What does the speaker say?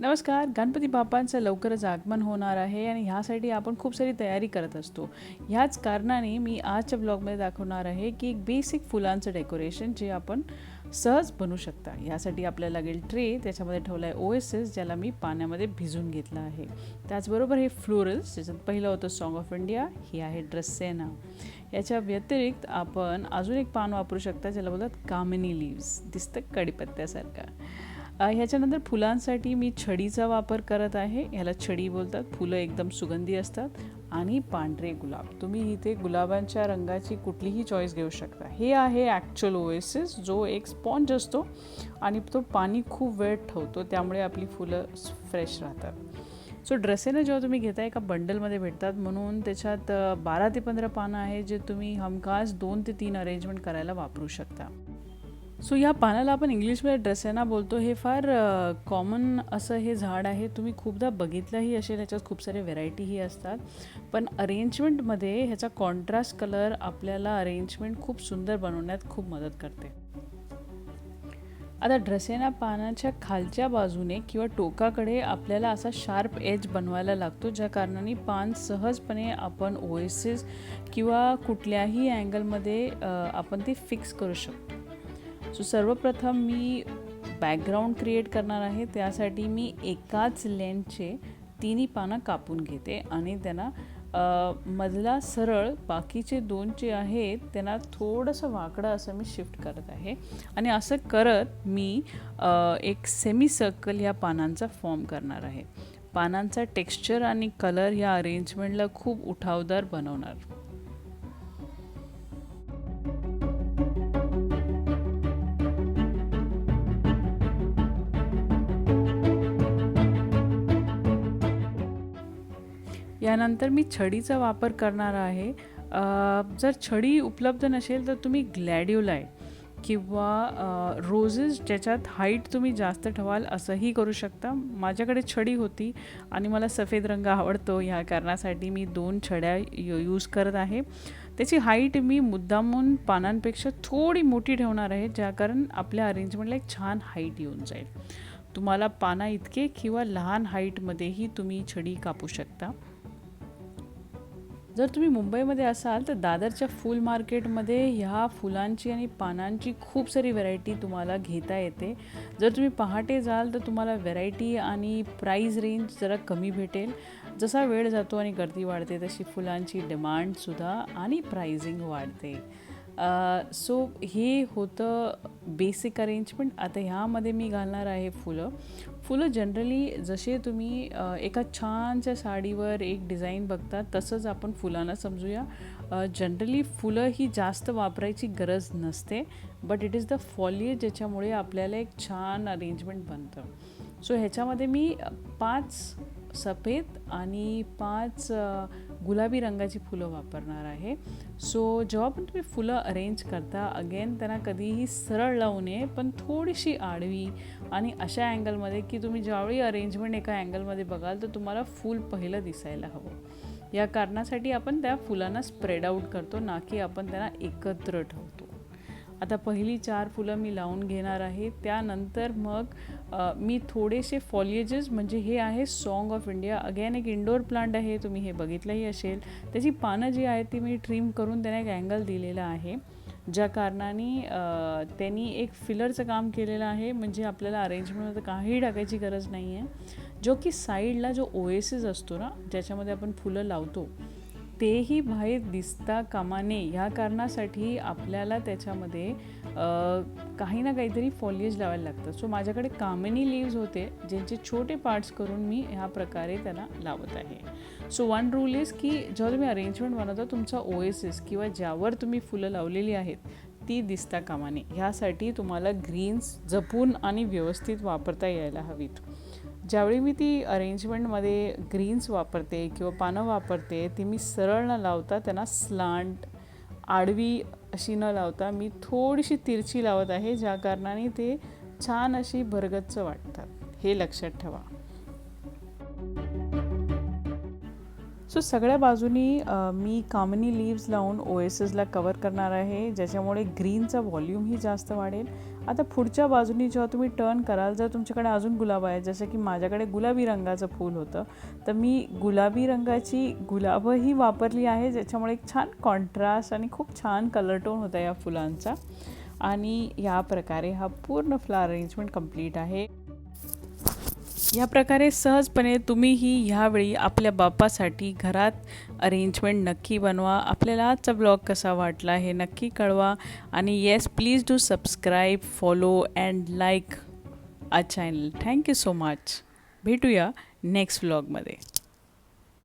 नमस्कार गणपती बाप्पांचं लवकरच आगमन होणार आहे आणि ह्यासाठी आपण खूप सारी तयारी करत असतो. ह्याच कारणाने मी आजच्या ब्लॉगमध्ये दाखवणार आहे की एक बेसिक फुलांचं डेकोरेशन जे आपण सहज बनवू शकता. यासाठी आपल्याला लागेल ट्रे त्याच्यामध्ये ठेवला आहे ओ एस एस ज्याला मी पाण्यामध्ये भिजून घेतलं आहे. त्याचबरोबर हे फ्लोरल्स ज्याच्यात पहिलं होतं सॉन्ग ऑफ इंडिया ही आहे ड्रेसेना याच्या व्यतिरिक्त आपण अजून एक पान वापरू शकता ज्याला बोलतात कामिनी लिव्स दिसतं कडीपत्त्यासारखं ह्याच्यानंतर फुलांसाठी मी छडीचा वापर करत आहे. ह्याला छडी बोलतात. फुलं एकदम सुगंधी असतात. आणि पांढरे गुलाब. तुम्ही इथे गुलाबांच्या रंगाची कुठलीही चॉईस घेऊ शकता. हे आहे ॲक्च्युअल ओएसिस जो एक स्पॉन्ज असतो आणि तो पाणी खूप वेळ ठेवतो. त्यामुळे आपली फुलं फ्रेश राहतात. सो ड्रेसेनं जेव्हा तुम्ही घेता एका बंडलमध्ये भेटतात. म्हणून त्याच्यात बारा ते पंधरा पानं आहे जे तुम्ही हमखास दोन ते तीन अरेंजमेंट करायला वापरू शकता. सो या पानाला आपण इंग्लिशमध्ये ड्रेसेना बोलतो. हे फार कॉमन असं हे झाड आहे. तुम्ही खूपदा बघितलंही असेल ह्याच्यात खूप सारे व्हेरायटीही असतात. पण अरेंजमेंटमध्ये ह्याचा कॉन्ट्रास्ट कलर आपल्याला अरेंजमेंट खूप सुंदर बनवण्यात खूप मदत करते. आता ड्रेसेना पानाच्या खालच्या बाजूने किंवा टोकाकडे आपल्याला असा शार्प एज बनवायला लागतो ज्या कारणाने पान सहजपणे आपण ओएसेस किंवा कुठल्याही अँगलमध्ये आपण ते फिक्स करू शकतो. सो सर्वप्रथम मी बॅकग्राऊंड क्रिएट करणार आहे. त्यासाठी मी एकाच लेंथचे तिन्ही पानं कापून घेते आणि त्यांना मधला सरळ बाकीचे दोन जे आहेत त्यांना थोडंसं वाकडं असं मी शिफ्ट करत आहे. आणि असं करत मी एक सेमी सर्कल ह्या पानांचा फॉर्म करणार आहे. पानांचा टेक्स्चर आणि कलर ह्या अरेंजमेंटला खूप उठावदार बनवणार. यानंतर मी छडीचा वापर करणार आहे. जर छडी उपलब्ध नसेल तर तुम्ही ग्लॅडिओलाय किंवा रोजेस ज्याच्यात हाईट तुम्ही जास्त ठेवाल असंही करू शकता. माझ्याकडे छडी होती आणि मला सफेद रंग आवडतो. ह्या कारणासाठी मी दोन छड्या यू यूज करत आहे. त्याची हाईट मी मुद्दामून पानांपेक्षा थोडी मोठी ठेवणार आहे ज्या कारण आपल्या अरेंजमेंटला एक छान हाईट येऊन जाईल. तुम्हाला पाना इतके किंवा लहान हाईटमध्येही तुम्ही छडी कापू शकता. जर तुम्ही मुंबईमध्ये असाल तर दादरच्या फुल मार्केटमध्ये ह्या फुलांची आणि पानांची खूप सारी व्हरायटी तुम्हाला घेता येते. जर तुम्ही पहाटे जाल तर तुम्हाला व्हरायटी आणि प्राईज रेंज जरा कमी भेटेल. जसा वेळ जातो आणि गर्दी वाढते तशी फुलांची डिमांडसुद्धा आणि प्राइसिंग वाढते. सो हे होतं बेसिक अरेंजमेंट आता ह्यामध्ये मी घालणार आहे फुलं. फुलं जनरली जसे तुम्ही एका छानच्या साडीवर एक डिझाईन बघता तसंच आपण फुलांना समजूया. जनरली फुलं ही जास्त वापरायची गरज नसते but it is the foliage ज्याच्यामुळे आपल्याला एक छान अरेंजमेंट बनतं. सो ह्याच्यामध्ये मी पाच सफेद आणि पाच गुलाबी रंगाची फुलं वापरणार आहे. सो जेव्हा पण तुम्ही फुलं अरेंज करता अगेन त्यांना कधीही सरळ लावू नये पण थोडीशी आडवी आणि अशा अँगलमध्ये की तुम्ही ज्यावेळी अरेंजमेंट एका अँगलमध्ये बघाल तर तुम्हाला फूल पहिलं दिसायला हवं. या कारणासाठी आपण त्या फुलांना स्प्रेड आऊट करतो ना की आपण त्यांना एकत्र ठेवतो. आता पहिली चार फुलं मी लावून घेणार आहे. त्यानंतर मग मी थोडेसे फॉलिएजेस म्हणजे हे आहे सॉन्ग ऑफ इंडिया अगेन एक इंडोर प्लांट आहे तुम्ही हे बघितलंही असेल. त्याची पानं जी आहेत ती मी ट्रिम करून त्यांना एक अँगल दिलेला आहे. ज्या कारणाने त्यांनी एक फिलरचं काम केलेलं आहे. म्हणजे आपल्याला अरेंजमेंटमध्ये काही टाकायची गरज नाही आहे जो की साईडला जो ओएसिस असतो ना ज्याच्यामध्ये आपण फुलं लावतो तेही बाहेर दिसता कामा नये ह्या कारणासाठी आपल्याला त्याच्यामध्ये काही ना काहीतरी फॉलिएज लावायला लागतं. सो माझ्याकडे कामिनी लीव्ज होते ज्यांचे छोटे पार्ट्स करून मी ह्या प्रकारे त्याला लावत आहे. सो वन रूल इज की जेव्हा तुम्ही अरेंजमेंट बनवता तुमचा ओएसिस किंवा ज्यावर तुम्ही फुलं लावलेली आहेत ती दिसता कामाने. ह्यासाठी तुम्हाला ग्रीन्स जपून आणि व्यवस्थित वापरता यायला हवीत. ज्यावेळी मी ती अरेंजमेंटमध्ये ग्रीन्स वापरते किंवा पानं वापरते ती मी सरळ न लावता त्यांना स्लांट आडवी अशी न लावता मी थोडीशी तिरची लावत आहे ज्या कारणाने ते छान अशी भरगच्च वाटतात. हे लक्षात ठेवा. सो सगळ्या बाजूनी मी कामनी लीव्स लावून ओ एस एसला कवर करणार आहे ज्याच्यामुळे ग्रीनचा व्हॉल्यूमही जास्त वाढेल. आता पुढच्या बाजूनी जेव्हा तुम्ही टर्न कराल जर तुमच्याकडे अजून गुलाब आहे जसं की माझ्याकडे गुलाबी रंगाचं फूल होतं तर मी गुलाबी रंगाची गुलाबही वापरली आहे ज्याच्यामुळे एक छान कॉन्ट्रास्ट आणि खूप छान कलर टोन होता या फुलांचा. आणि या प्रकारे हा पूर्ण फ्लावर अरेंजमेंट कंप्लीट आहे. या प्रकारे सहजपणे तुम्हीही ह्यावेळी आपल्या बाप्पासाठी घरात अरेंजमेंट नक्की बनवा. आपल्याला आजचा ब्लॉग कसा वाटला हे नक्की कळवा. आणि yes please do subscribe follow and like a channel thank you so much भेटूया नेक्स्ट व्लॉगमध्ये